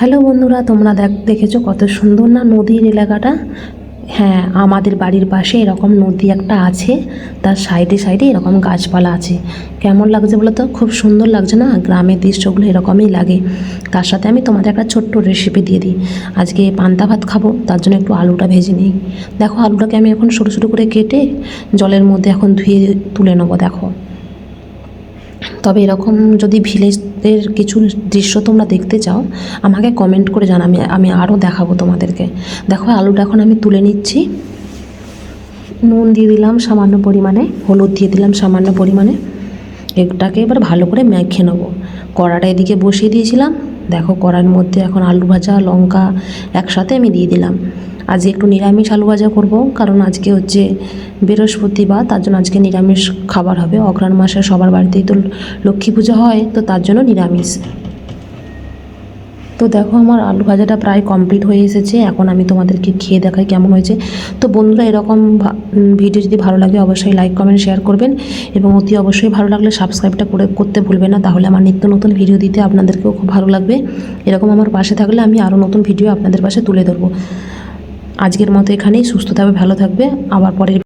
Hello বন্ধুরা, তোমরা দেখ দেখেছ কত সুন্দর না নদীর এলাকাটা? হ্যাঁ আমাদের বাড়ির পাশে এরকম নদী একটা আছে, তার সাইডে সাইডে এরকম গাছপালা আছে। কেমন লাগছে বলো তো খুব সুন্দর লাগছে না? গ্রামের দৃশ্যগুলো এরকমই লাগে। তার সাথে আমি তোমাদের একটা ছোট্ট রেসিপি দিয়ে দিই। আজকে পান্তা ভাত খাব, তার জন্য একটু আলুটা ভেজে নিই। দেখো, আলুটাকে আমি এখন ছোটো ছোটো করে কেটে জলের মধ্যে এখন ধুয়ে তুলে নেব, দেখো। তবে এরকম যদি ভিলেজের কিছু দৃশ্য তোমরা দেখতে চাও, আমাকে কমেন্ট করে জানাবে আমি আরও দেখাবো তোমাদেরকে। দেখো, আলুটা এখন আমি তুলে নিচ্ছি। নুন দিয়ে দিলাম সামান্য পরিমাণে, হলুদ দিয়ে দিলাম সামান্য পরিমাণে। এটাকে এবার ভালো করে মেখে নেব। কড়াটা এদিকে বসিয়ে দিয়েছিলাম। দেখো, কড়ার মধ্যে এখন আলু ভাজা, লঙ্কা একসাথে আমি দিয়ে দিলাম। আজকে একটু নিরামিষ আলু ভাজা করব, কারণ আজকে হচ্ছে বৃহস্পতিবার, তার জন্য আজকে নিরামিষ খাবার হবে। অঘ্রাণ মাসে সবার বাড়িতেই তো লক্ষ্মী পুজো হয়, তো তার জন্য নিরামিষ। তো দেখো আমার আলু ভাজাটা প্রায় কমপ্লিট হয়ে এসেছে, এখন আমি তোমাদেরকে খেয়ে দেখাই কেমন হয়েছে। তো বন্ধুরা, এরকম ভিডিও যদি ভালো লাগে, অবশ্যই লাইক কমেন্ট শেয়ার করবেন এবং অতি অবশ্যই ভালো লাগলে সাবস্ক্রাইবটা করে, করতে ভুলবেন না। তাহলে আমার নিত্য নতুন ভিডিও দিতে আপনাদেরকেও খুব ভালো লাগবে। এরকম আমার পাশে থাকলে আমি আরও নতুন ভিডিও আপনাদের পাশে তুলে ধরবো। আজকের মতো এখানেই সুস্থ থাকবে ভালো থাকবে। আবার পরের